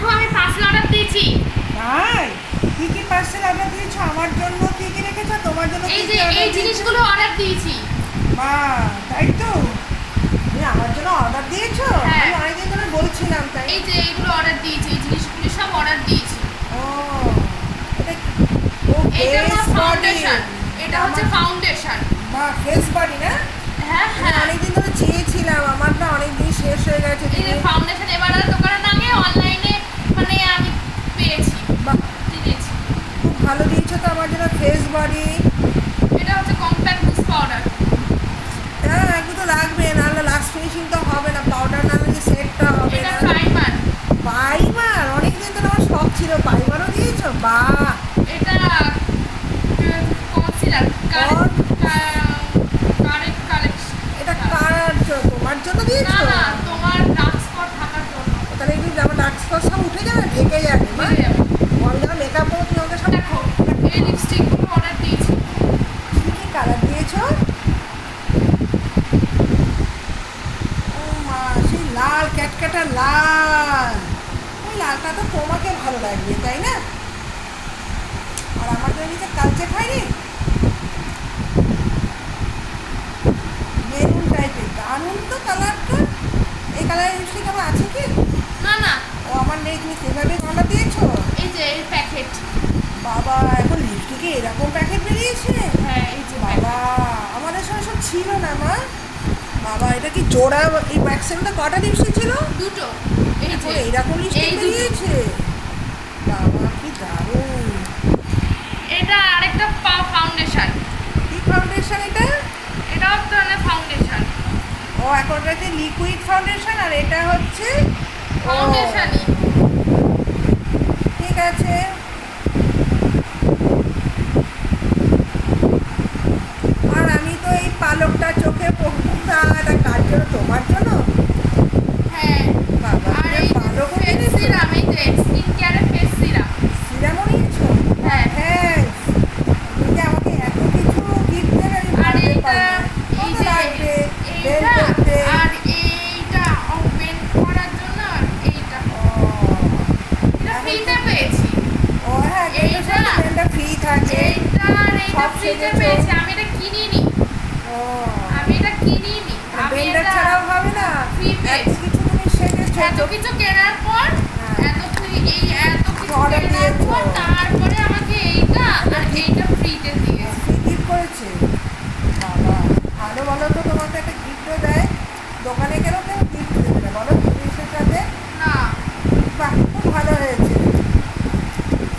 দেখো আমি parcel order দিয়েছি। তাই? কি কি পার্সেল অর্ডার দিয়েছ? আমার জন্য কি কি রেখেছো? তোমার জন্য এই যে এই জিনিসগুলো অর্ডার দিয়েছি। মা তাই তো? তুমি আমার জন্য অর্ডার দিয়েছ? হ্যাঁ। আমি অনেকদিন ধরে বলছিলাম তাই এই যে এইগুলো অর্ডার দিয়েছি এই জিনিসগুলো সব অর্ডার দিয়েছি। ও এটা ও এটা ফাউন্ডেশন এটা হচ্ছে ফাউন্ডেশন মা ফেস বডি না হ্যাঁ আমি হ্যাঁ অনেকদিন ধরে চেয়েছিলাম আমার না অনেকদিন শেষ হয়ে গেছে এই যে ফাউন্ডেশন এবার আর দোকানের নামে অনলাইনে মানে আমি পেয়েছি বাহ কিনেছি খুব ভালো দিয়েছ তো আমার জন্য ফেস বডি। এটা হচ্ছে কম্প্যাক্ট বুস্ট পাউডার। হ্যাঁ একটু তো লাগবে নাহলে লাস্ট ফিনিশিং তো হবে না পাউডার না হলে সেটটা হবে এটা না। প্রাইমার পাইমার অনেকদিন ধরে আমার শখ ছিল পাইমারও দিয়েছ? বা এটা কনসিলার কারেক্ট কারেক্ট কালেকশন এটা কার জন্য? তোমার জন্য দিয়েছ? না তোমার ডার্ক স্পট থাকার জন্য। তাহলে এগুলো আমার ডার্ক স্পট সব উঠে যাবে ঢেকে যাবে যাবে। আমি মেকআপ করব তুমি আমাকে সব দেখো এই লিপস্টিকগুলো অর্ডার দিয়েছি কি কি কালার দিয়েছ ও মা সেই ক্যাটক্যাটা লাল। ওই লালটা তো তোমাকে ভালো লাগবে তাই না? আর আমার জন্য যে কালচে খাইনি মেরুন টাইপের দারুণ তো কালারটা এই কালারের লিপস্টিক আমার আছে কি? না না। ও আমার নেই তুমি সেভাবে অর্ডার দিয়েছ? এই যে এই প্যাকেট বাবা এখন লিপস্টিকে এরকম প্যাকেট বেরিয়েছে? হ্যাঁ এই যে বাবা আমাদের সময় সব ছিল না মা? বাবা এটা কি জোড়া? এই ম্যাক্সিমামটা কটা দিন ছিল? দুটো। এই যে এইরকম। বেরিয়েছে। বাবা কি দারুণ। এটা আরেকটা পা ফাউন্ডেশন কি ফাউন্ডেশন এটা? এটা তো মানে ফাউন্ডেশন ও এখন লিকুইড ফাউন্ডেশন আর এটা হচ্ছে ফাউন্ডেশনই ঠিক আছে আর আমি তো এই পালকটা চোখে পড়তাম না এটা কার জন্য তোমার জন্য হ্যাঁ বাবা আর এই পালক ফেস সিরাম এই যে স্কিন কেয়ারের ফেস সিরাম সিরামও নিয়েছো হ্যাঁ থ্যাঙ্কস তুমি যে আমাকে এত কিছু গিফট দেবে আমি আর ভাবতে এইটা পারি না। এই কত লাগবে বের যে এইটা করতে আর এইটা ওপেন করার জন্য আর এইটা ও, এটা ফ্রিতে পেয়েছি ও হ্যাঁ এটার সাথে এইটা- ফ্রি থাকে এইটা এইটা ফ্রিতে সেজেছো। পেয়েছি। আমি এটা কিনিনি। ও। আমি এটা কিনিনি। আমি এটা ছাড়াও হবে না? পেয়েছি। কিছু তুমি সেজেছো এত কিছু কেনার পর হ্যাঁ। এত তুই- এই এত কিছু কেনার পর তারপরে আমাকে এইটা আর এইটা ফ্রিতে দিয়েছে ফ্রি গিফট করেছে? বাবা ভালো বলো তো তোমাকে একটা গিফটও দেয় দোকানে কেন কেউ গিফট দেবে না বলো জিনিসের সাথে না বাহ খুব ভালো হয়েছে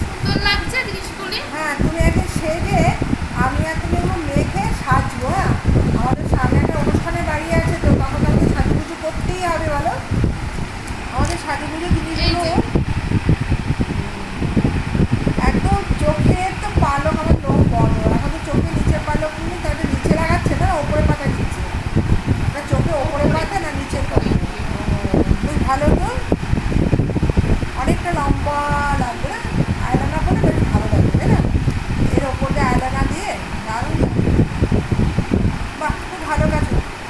সুন্দর লাগছে তুমি একদিন সেজে আমি আর তুমি এগুলো মেখে সাজবো হ্যাঁ আমাদের সামনে একটা অনুষ্ঠানে বাড়ি আছে তো তখন আমাকে সাজুগুজু করতেই হবে বলো আমাদের সাজুগুজু এই জিনিসগুলো যে। একদম চোখের তো পালক আমার লোক বড় এখন তো চোখে নিচে পালক নেই তাহলে নিচে লাগাচ্ছে না ওপরে পাতা নিচে না চোখে ওপরে পাতা না নিচের পাতা খুব ভালো তো অনেকটা লম্বা লাগবে না আয়লানা করে বেশ ভালো লাগবে তাই না এর ওপর দিয়ে আয়লানা দিয়ে দারুণ লাগবে বাহ খুব ভালো কাজ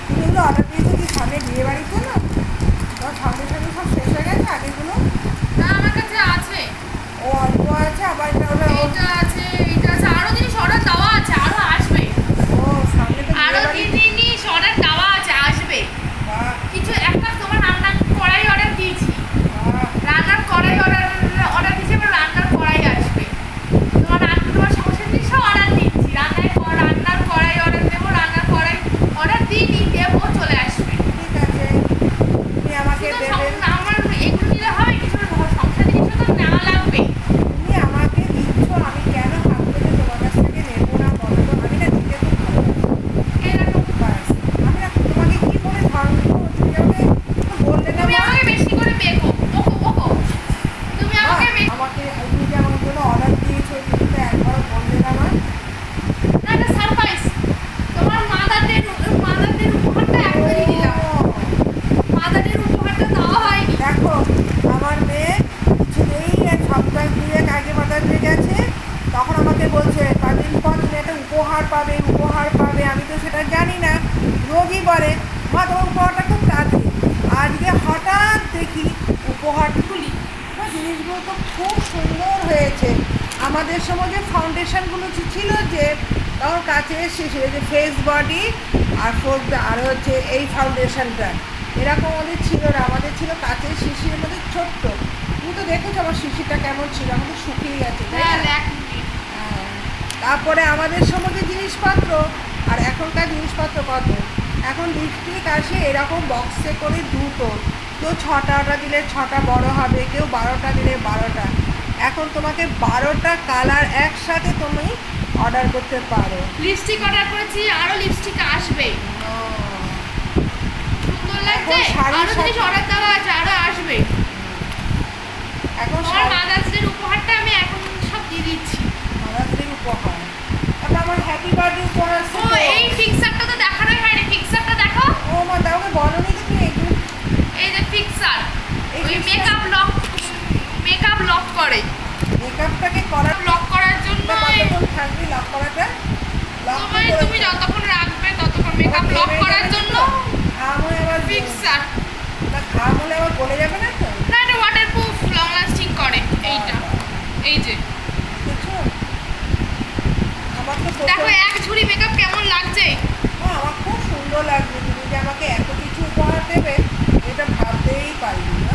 তুমি এগুলো অর্ডার দিয়েছ বিয়ে বাড়িতে না তোমার সঙ্গে সঙ্গে সব শেষ হয়ে গেছে? আগেগুলো? না আমার কাছে আছে। ও অল্প আছে আবার এটা ওটা ও- এইটা আছে এইটা আছে আরও জিনিস অর্ডার দেওয়া আছে আরও আসবে ও সামনে তো আরও বিয়ে বাড়ি জিনিস অর্ডার দেওয়া আছে আসবে বাহ কিছু একটা তোমার রান্নার কড়াই অর্ডার দিয়েছি বাহ রান্নার কড়াই অর্ডার অর্ডার দিয়েছি এবার রান্নার কড়াই আসবে তোমার রান্না তোমার সমস্ত জিনিসও অর্ডার দিচ্ছি রান্নায় ক- রান্নার কড়াই অর্ডার দেবো রান্নার কড়াই অর্ডার দিইনি দেবো চলে আসবে ঠিক আছে তুমি আমাকে শুধু দেবে সং- আমার এগুলো নিলে হবে কিছু সংসার জিনিসও তো নেওয়া লাগবে তুমি আমাকে দিচ্ছ আমি কেন ভাববো যে তোমার কাছ থেকে নেব না বলো তো আমি না দিতে খুব ভালো লাগে এরকম ব্যাস আমি না তোমাকে কি বলে ধরবো তুমি আমাকে একটু বললে না তুমি মা? আমাকে বেশি করে বেকো বকো বকো তুমি মা, আমাকে বেশি আমাকে তুমি যে আমার জন্য অর্ডার দিয়েছ তুমি তো একবারও বললে না মা না এটা সারপ্রাইজ তোমার মাদারদের মাদারদের উপহারটা একবারই দিলাম ও, মাদারদের উপহারটা দেওয়া হয়নি দেখো আমার মেয়ে কিছুতেই এক সপ্তাহ দুয়েক আগে মাদার ডে গেছে তখন আমাকে বলছে কদিন পর তুমি একটা উপহার পাবে উপহার পাবে আমি তো সেটা জানি না বলে মা তোমার উপহারটা খুব তাড়াতাড়ি। আজকে হঠাৎ দেখি উপহারগুলি জিনিসগুলো তো খুব সুন্দর হয়েছে। আমাদের সময় যে ফাউন্ডেশনগুলো ছিল যে তখন কাছে শেষে যে ফেস বডি আর ফোর আর হচ্ছে এই ফাউন্ডেশনটা এরকম আমাদের ছিল না। আমাদের ছিল কাচের শিশির মধ্যে ছোট্ট। তুমি তো দেখেছ আমার শিশিরটা কেমন ছিল? আমাদের শুকিয়ে গেছে হ্যাঁ হ্যাঁ। তারপরে আমাদের সময় যে জিনিসপত্র আর এখনকার জিনিসপত্র কত? এখন লিপস্টিক আসে এরকম বক্সে করে দুটো। কেউ ছটাটা দিলে ছটা বড় হবে কেউ বারোটা দিলে বারোটা। এখন তোমাকে বারোটা কালার একসাথে তুমি অর্ডার করতে পারো। লিপস্টিক অর্ডার করেছি আরও লিপস্টিক আসবে। সুন্দর লাগছে? আরও জিনিস অর্ডার দেওয়া ওই মেকআপ লক মেকআপ লক করে। মেকআপটাকে করার লক করার জন্য থাকবে লক করাটা তুমি যতক্ষণ রাখবে ততক্ষণ মেকআপ লক করার জন্য ফিক্সার না খাম হলে আবার গলে যাবে না না এটা ওয়াটারপ্রুফ করে এইটা। এই যে। দেখো এক ঝুড়ি মেকআপ কেমন লাগছে? হ্যাঁ, আমার খুব সুন্দর লাগছে। তুমি যে আমাকে এত কিছু উপহার দেবে এটা ভাবতেই পারিনি না?